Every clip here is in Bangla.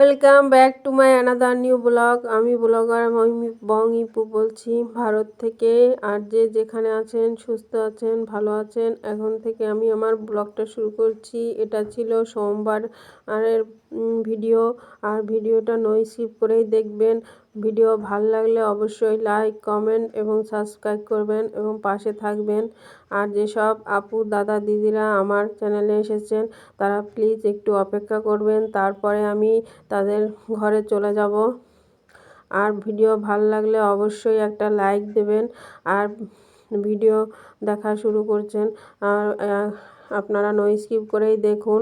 Welcome back to my another new vlog আমি ব্লগার বং ইপু বলছি। ভারত থেকে আর যে যেখানে আছেন, সুস্থ আছেন, ভালো আছেন, এখন থেকে আমি আমার ব্লগটা শুরু করছি। এটা ছিল সোমবার আরের ভিডিও আর ভিডিওটা নই স্কিপ করেই দেখবেন। ভিডিও ভালো লাগলে অবশ্যই লাইক, কমেন্ট এবং সাবস্ক্রাইব করবেন এবং পাশে থাকবেন। আর যেসব আপু, দাদা, দিদিরা আমার চ্যানেলে এসেছেন, তারা প্লিজ একটু অপেক্ষা করবেন। তারপরে আমি তাদের ঘরে চলে যাব। আর ভিডিও ভালো লাগলে অবশ্যই একটা লাইক দেবেন। আর ভিডিও দেখা শুরু করছেন। আর আপনারা নই স্কিপ করেই দেখুন।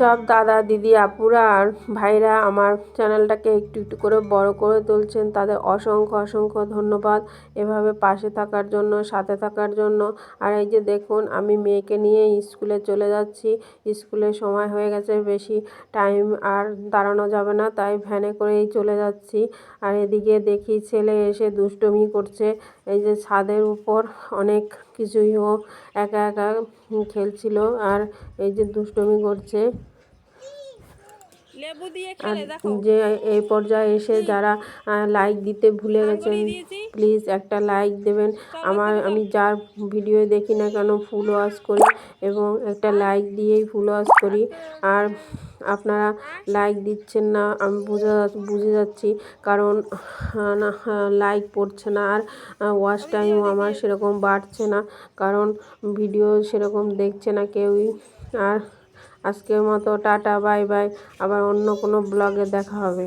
সব দাদা, দিদি, আপুরা আর ভাইরা আমার চ্যানেলটাকে একটু একটু করে বড় করে তুলছেন। তাদের অসংখ্য অসংখ্য ধন্যবাদ এভাবে পাশে থাকার জন্য, সাথে থাকার জন্য। আর এই যে দেখুন, আমি মেয়েকে নিয়ে স্কুলে চলে যাচ্ছি। স্কুলের সময় হয়ে গেছে, বেশি টাইম আর দাঁড়ানো যাবে না, তাই ভ্যানে করেই চলে যাচ্ছি। আর এদিকে দেখি ছেলে এসে দুষ্টমি করছে। এই যে ছাদের উপর অনেক কিছুই ও একা একা খেলছিল আর এই যে দুষ্টুমি করছে লেবু দিয়ে আর খেলে দেখো যে এই পর্যায়ে এসে যারা লাইক দিতে ভুলে গেছেন প্লিজ একটা লাইক দেবেন। আমার আমি যার ভিডিও দেখি না কেন ফুল ওয়াশ করি এবং একটা লাইক দিয়েই ফুল ওয়াশ করি। আর আপনারা লাইক দিচ্ছেন না আমি বুঝে বুঝে যাচ্ছি। কারণ লাইক পড়ছে না আর ওয়াচ টাইমও আমার সেরকম বাড়ছে না। কারণ ভিডিও সেরকম দেখছে না কেউই। আর আজকের মতো টাটা বাই বাই। আবার অন্য কোনো ব্লগে দেখা হবে।